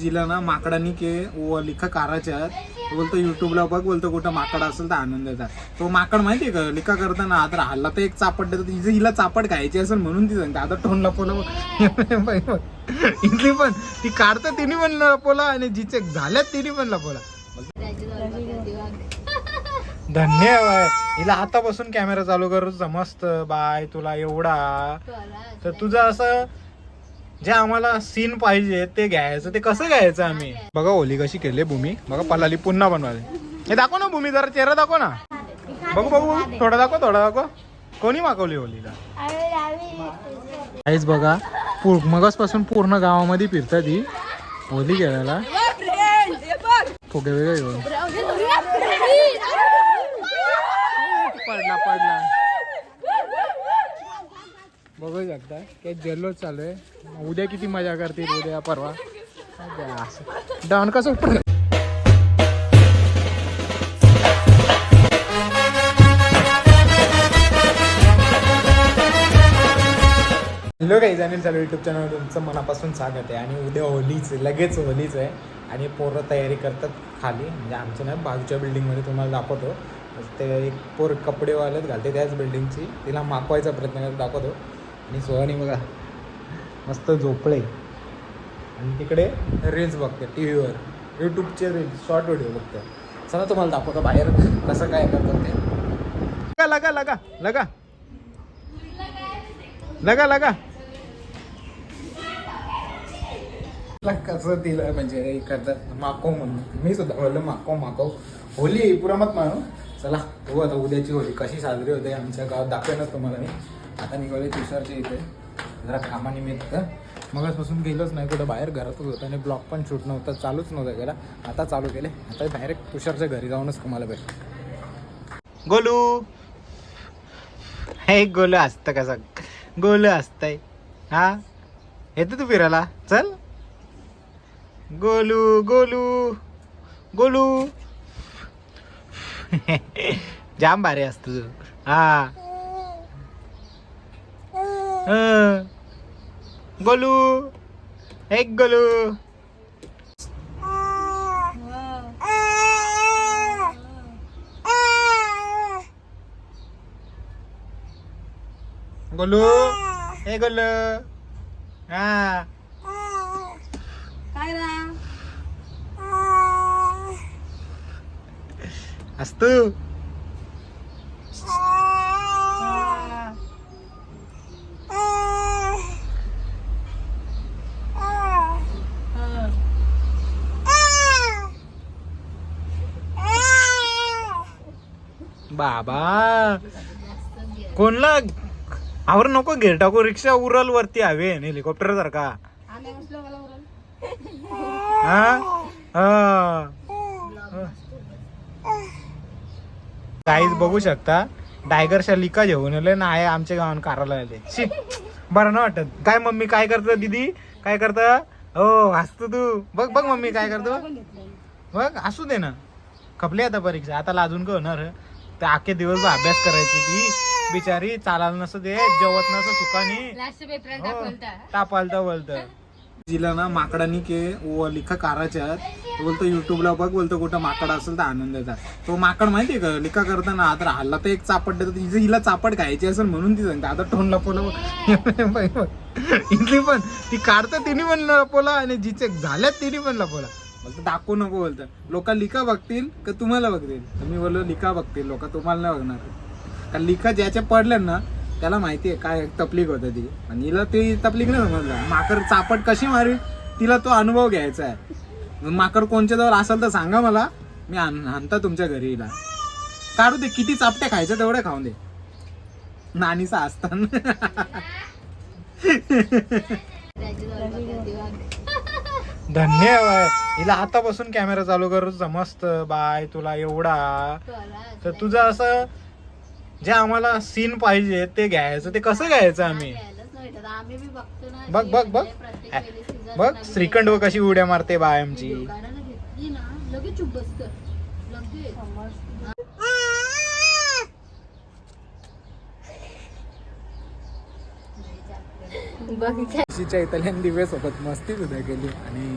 जिला ना माकडांनी के ओ लिखा काराच्यात बोलतो युट्यूबला बघ बोलतो कुठं माकड असेल तर आनंद येतात तो माकड माहितीये का? लिखा करताना आता हल्ला तर एक चापट देतो तिचं हिला चापट खायची असेल म्हणून ती सांगते. आता तोंड लपवलं इथली पण ती काढतं तिने पण लपवला आणि जिचे झाल्यात तिने पण लपवला धन्यवाद. हिला आतापासून कॅमेरा चालू करू समजत. बाय तुला एवढा. तर तुझं असं जे आम्हाला सीन पाहिजे ते घ्यायचं. ते कसं घ्यायचं आम्ही? बघा ओली कशी केली भूमी. बघा पलाली पुन्हा बनवायला हे दाखव ना भूमी जरा चेहरा दाखव ना. बघू बघू थोडा दाखव थोडा दाखव. कोणी मागवली ओलीला? आईच बघा पूर मगसपासून पूर्ण गावामध्ये फिरतात ही. होली खेळायला. फुगे वेगळे घेऊन. पडला पडला. बघू शकता काय जल्लोच चालू आहे. उद्या किती मजा करतील उद्या परवा? डाऊन कसं पडलं? हॅलो काही जाणील चालू युट्यूब चॅनल तुमचं मनापासून स्वागत आहे. आणि उद्या होलीच लगेच होलीच आहे. आणि पोरं तयारी करतात खाली. म्हणजे आमच्या ना बाजूच्या बिल्डिंगमध्ये तुम्हाला दाखवतो. ते एक पोर कपडेवालेच घालते त्याच बिल्डिंगची तिला मापवायचा प्रयत्न करत दाखवतो. आणि सोहानी बघा. मस्त झोपळे आणि तिकडे रील्स बघते टी व्हीवर यूट्यूबचे रील्स शॉर्ट व्हिडिओ बघते. चला तुम्हाला दाखवतो बाहेर कसं काय करतात ते. लगा लगा लगा लगा. लगा लगा. कसं तिला म्हणजे हे करतात माको म्हणून. मी सुद्धा बोललो माको माको होली पुरा मत मानू चला बघू आता उद्याची होली कशी साजरी होते आमच्या गावात. दाखवेनच तुम्हाला मी. आता निघाले तुषारच्या इथे. जरा कामानिमित्त मगाचपासून गेलोच नाही कुठं बाहेर घरातच होतं आणि ब्लॉग पण शूट नव्हता चालूच नव्हता गेला आता चालू केले. आता डायरेक्ट तुषारच्या घरी जाऊनच तुम्हाला भेट. गोलू! हे गोलू असतं कसं गोलू असतंय. हा? येतो तू फिरायला? चल. गोलू गोलू गोलू. जाम भारी असतो तू. हा. गोलू एक गोलू गोलू हे गोलू हा काय रा असतो बाबा. कोणला आवर नको घेर टाकू रिक्षा उरल वरती हवे हेलिकॉप्टर सारखा. काहीच बघू शकता टायगरच्या लिका घेऊन आले ना आहे आमच्या गावात काराला आले. शी बरं ना वाटत. काय मम्मी काय करत दीदी? काय करत? हो हसतो तू. बघ बघ मम्मी काय करतो? बघ असू दे ना. खपली आता परीक्षा. आता लाजून का होणार? ते आखे दिवस अभ्यास करायची ती. बिचारी चालायला नसत दे जेवत नसत सुखानी. हो, तापालता बोलत जिला ना माकडांनी के लिखा काराच्यात तो बोलतो युट्यूबला बघ बोलतो कुठं माकड असेल तर आनंद येतात. तो माकड माहितीये का लिखा करताना आता हल्ला तर एक चापट देतो. तिचं हिला चापट खायची असेल म्हणून ती सांगते. आता तोंड लपवलं इथली पण ती काढतं तिने पण लपवला आणि जिचे झाल्यात तिने पण लपवला. बोलतो दाखवू नको बोलतं लोक लिखा बघतील का तुम्हाला बघतील? तर मी बोललो लिखा बघतील लोक तुम्हाला नाही बघणार. कारण लिखा ज्याच्या पडल्या ना त्याला माहितीये काय तपलीक होतं ती. आणि हिला ती तपलीक नाही समजलं. माकड चापट कशी मारी तिला तो अनुभव घ्यायचा आहे. माकड कोणच्या जवळ असेल तर सांगा मला. मी आण- आणता तुमच्या घरी हिला. काढू दे किती चापट्या खायच्या तेवढ्या खाऊन दे. नानीचा असताना. धन्यवाद. हिला आतापासून कॅमेरा चालू करू समजत. बाय तुला एवढा. तर तुझं असं जे आम्हाला सीन पाहिजे ते घ्यायचं. ते कसं घ्यायचं आम्ही? आम्ही बी बघतो ना बघ बघ बघ. season बघ नवीन श्रीखंड व कशी उड्या मारते बाय आमची. गाण्याला घेतली ना इथल्यान सोबत मस्ती सुद्धा केली आणि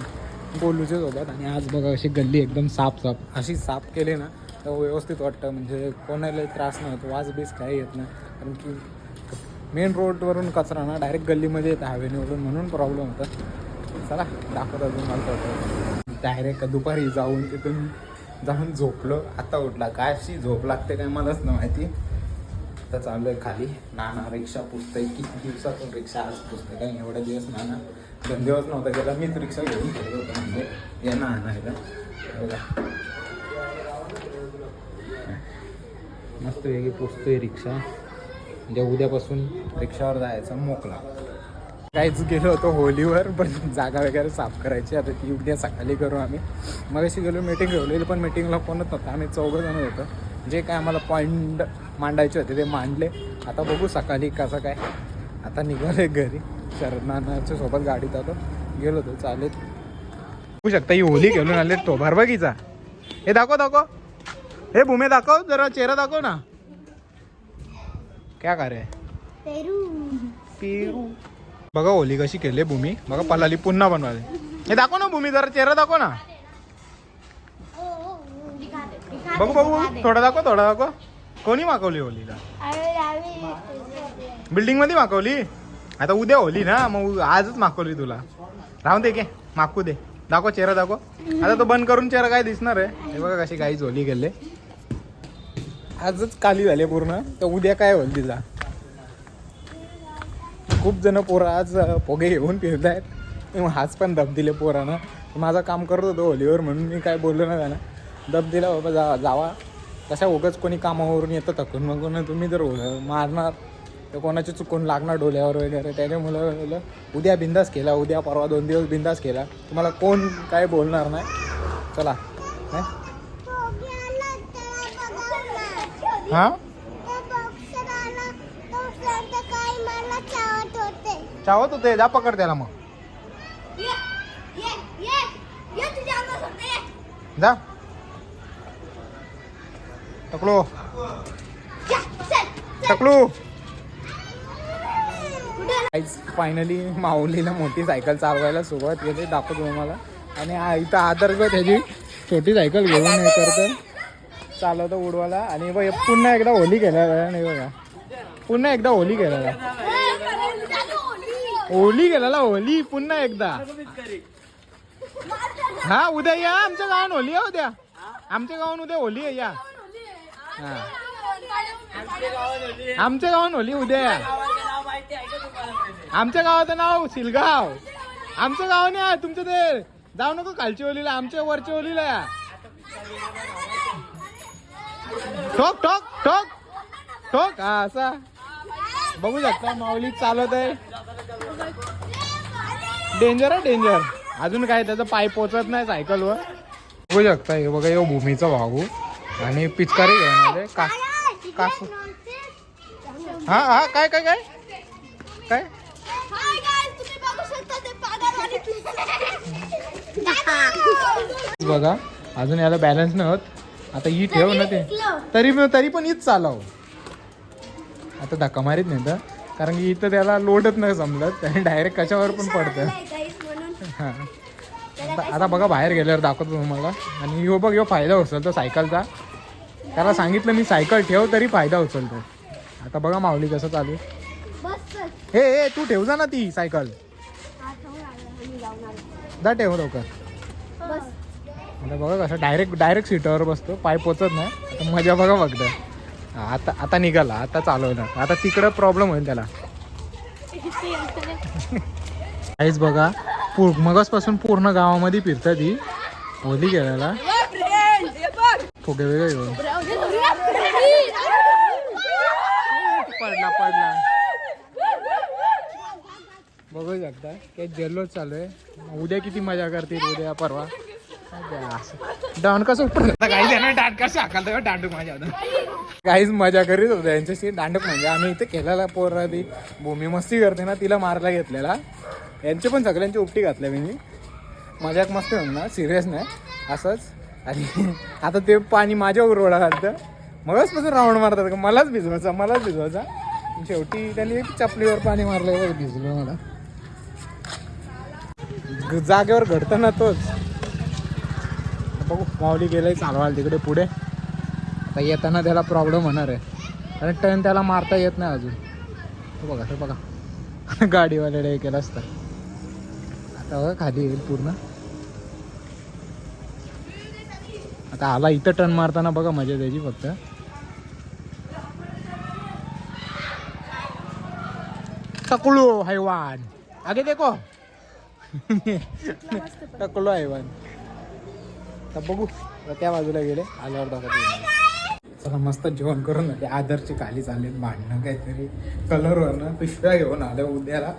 बोलूच्या सोबत. आणि आज बघा अशी गल्ली एकदम साफ साफ. अशी साफ केली ना तर व्यवस्थित वाटतं. म्हणजे कोणालाही त्रास नाही होत वास बीस काही येत नाही. कारण की मेन रोडवरून कचरा ना डायरेक्ट गल्लीमध्ये येतं हवेनेवरून म्हणून प्रॉब्लेम होता. चला दाखवत अजून मला डायरेक्ट दुपारी जाऊन तिथून जाऊन झोपलो. आता उठला. काय अशी झोप लागते काय मलाच नाही माहिती. आता चालू आहे खाली. नाना रिक्षा पुसतंय. किती दिवसातून रिक्षा आज पुसते कारण एवढा दिवस नाना दोन नव्हता गेला मीच रिक्षा घेऊन गेलो होतो म्हणजे. यांना आणायला बघा. मस्त वेगळी पुसतोय रिक्षा. म्हणजे उद्यापासून रिक्षावर जायचं मोकला काहीच गेलो होतो होलीवर पण जागा वगैरे साफ करायची. आता ती उद्या सकाळी करू आम्ही. मग अशी गेलो मीटिंग ठेवलेली पण मीटिंगला कोणच नव्हतं. आम्ही चौघं जण होतो. जे काय आम्हाला पॉईंट मांडायचे होते ते मांडले. आता बघू सकाळी कसं काय. आता निघाले घरी. शरणाच्या सोबत गाडीत आलो. गेलो होतो चालेल. बघू शकता ही होली घेऊन आले तो भरबगीचा हे दाखव दाखव. हे भूमे दाखव जरा चेहरा दाखव ना. क्या का रे पेरू. बघा होली कशी केली भूमी. बघा पलाली पुन्हा बनवाले हे दाखव ना भूमी जरा चेहरा दाखव ना. बघू बघू थोडा दाखव थोडा दाखव. कोणी मागवली होलीला? बिल्डिंगमध्ये मागवली? आता उद्या होली ना मग आजच मागवली तुला. राहून दे के मागू दे. दाखव चेहरा दाखव. आता तो बंद करून चेहरा काय दिसणार आहे? हे बघा कशी काहीच होली गेले. आजच काली झाली पूर्ण. तर उद्या काय होईल तिला? खूप जण पोरं आज पोगे घेऊन फिरत आहेत मग हाच पण दब दिले पोरानं. माझं काम करत होतो होलीवर म्हणून मी काय बोललो ना त्यांना दब दिला बाबा जा जावा. कशा उगाच कोणी कामावरून येतं थकून मग तुम्ही जर मारणार तर कोणाची चुकून लागणार डोल्यावर वगैरे? त्याच्यामुळं म्हणलं, उद्या बिंदास केला उद्या परवा दोन दिवस बिंदास केला तुम्हाला कोण काय बोलणार नाही? चला? हा? चावत होते जा पकड त्याला मग. जा. टकलो. टकलू. फायनली माऊलीला मोठी सायकल चालवायला सुरुवात केली दाखवतो तुम्हाला. आणि इथं आदर्श त्याची. छोटी सायकल घेऊन हे करतं चालवतो उडवायला आणि बघ पुन्हा एकदा होली गेलेला नाही बघा. पुन्हा एकदा होली गेलेला होली गेलेला होली पुन्हा एकदा. हा उद्या या आमच्या गावात होली आहे उद्या. आमच्या गावात उद्या होली आहे या. आमच्या गावात होली उद्या. आमच्या गावाचं नाव शिलगाव आमच्या गावाने नाही तुमचं ते. जाऊ नको खालची ओलीला आमच्या वरच्या ओलीला. ठोक ठोक ठोक. ठोक हा असा. बघू शकता माऊली चालवत आहे. डेंजर आहे डेंजर अजून काय त्याचं पाय पोचत नाही सायकलवर बघू शकता हे बघा यो भूमीचा भाऊ हो. आणि पिचकारी घेऊन आले. का कास हा हा काय काय काय? काय? बघा अजून याला बॅलन्स नाही होत आता ही ठेव ना ते. तरी तरी पण हीच चालव. आता धक्का मारीत नाही तर. कारण की इथं त्याला लोडच नाही समजत. त्याने डायरेक्ट कशावर पण पडतं हा. आता बघा बाहेर गेल्यावर दाखवतो तुम्हाला. आणि हो बघ ह्यो फायदा उचलतो सायकलचा. त्याला सांगितलं मी सायकल ठेव तरी फायदा उचलतो. आता बघा माऊली कसं चालू. हे हे तू ठेव जा ना ती सायकल. जा ठेव लवकर. आता बघा कसं डायरेक्ट डायरेक्ट सीटावर बसतो. पाय पोचत नाही. आता मजा बघा हा, आता आता निघाला. आता चालवणार. आता तिकडं प्रॉब्लेम होईल त्याला. काहीच बघा पूर मगसपासून पूर्ण गावामध्ये फिरतात ही होली गेल्याला फुगे वेगळे घेऊन. पडला पडला. बघू शकता काय जल्लोष चालू आहे. उद्या किती मजा करतील उद्या परवा. डाऊन कसं काही जण डांड कसं हाकाल डांडूक माझ्या काहीच मजा करीत होतो यांच्याशी दांडक म्हणजे आम्ही इथे केलेला पोर ती भूमी मस्ती करते ना तिला मारला घेतलेला. यांचे पण सगळ्यांची उपटी घातल्या मी. मजाक मस्ती होऊन ना सिरियस नाही. असंच. आणि आता ते पाणी माझ्यावर उरवडा घालतं. मगच पासून राऊंड मारतात का? मलाच भिजवायचा मलाच भिजवायचा. शेवटी त्यांनी चपलीवर पाणी मारलं भिजलो मला. ग- जागेवर घडतं ना तोच. बघू माऊली गेलंय चालवायला तिकडे पुढे. आता येताना त्याला प्रॉब्लेम होणार आहे. कारण टर्न त्याला मारता येत नाही अजून. बघा हे बघा. गाडीवाल्याला हे केलं असतं. आता बघा खाली येईल पूर्ण. आता आला इथं टर्न मारताना बघा मजा त्याची फक्त. टकलो हैवान. आगे देखो. टकलो हैवान. तर बघू. त्या बाजूला गेले. आल्यावर दाखवतो तुम्हाला. चला मस्त जेवण करून आले. आदरचे खाली चालले भांडणं काहीतरी. कलरवरनं पिशव्या घेऊन आल्या उद्याला.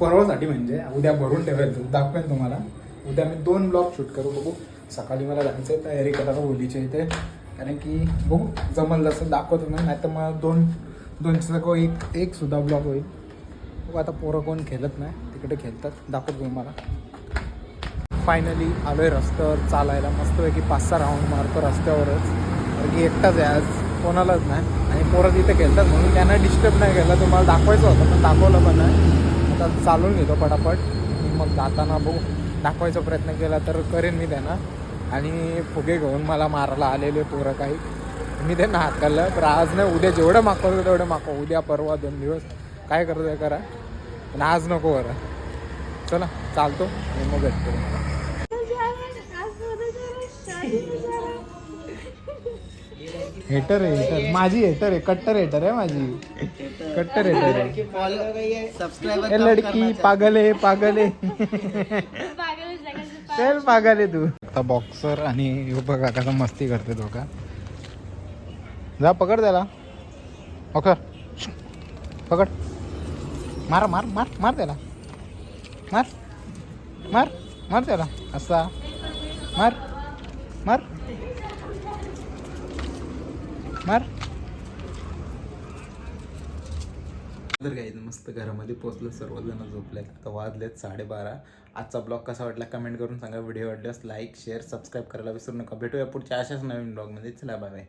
परवासाठी म्हणजे उद्या भरून ठेवायचं दाखवेन तुम्हाला. उद्या मी दोन ब्लॉग शूट करू बघू. सकाळी मला जायचं आहे तयारी करायला होलीच्या इथे. कारण की बघू जमल जसं दाखवतो ना नाही तर मग दोन दोनशे जागो एक एक सुद्धा ब्लॉग होईल. बघू आता पोरं कोण खेळत नाही तिकडे खेळतात. दाखवतो मला फायनली आलो आहे रस्त्यावर चालायला. मस्तपैकी पाच सहा राऊंड मारतो रस्त्यावरच. कारण की एकटाच आहे आज. कोणालाच नाही. आणि पोरं तिथे खेळतात म्हणून त्यांना डिस्टर्ब नाही केलं. तुम्हाला दाखवायचं होतं पण दाखवलं पण नाही. आता चालून घेतो पटापट. मग जाताना बघू. दाखवायचा प्रयत्न केला तर करेन मी त्यांना. आणि फुगे घेऊन मला मारायला आलेले पोरं काही. मी त्यांना हाकललं पण आज नाही उद्या जेवढं मागवतो तेवढं मागव उद्या परवा दोन दिवस. काय करतो ते करा. पण आज नको बरं. चला चालतो आणि मग भेटतो. हेटर आहे हेटर माझी हेटर आहे कट्टर हेटर आहे माझी. कट्टर हेटर आहे. लडकी पागल आहे पागल आहे. चल पागल आहे तू. आता बॉक्सर आणि ह्यो बघा कसा मस्ती करते तो का. जा पकड त्याला. ओके पकड. मार मार मार मार त्याला. मार. मार मार त्याला. असा. मार. मार. मार. तर काही मस्त घरामध्ये पोचलं सर्वजण झोपलेत. आता वाजलेत साडेबारा. आजचा ब्लॉग कसा वाटला कमेंट करून सांगा. व्हिडिओ आवडल्यास लाईक शेअर सबस्क्राईब करायला विसरू नका. भेटूया पुढच्या अशाच नवीन ब्लॉगमध्ये चला बाय बाय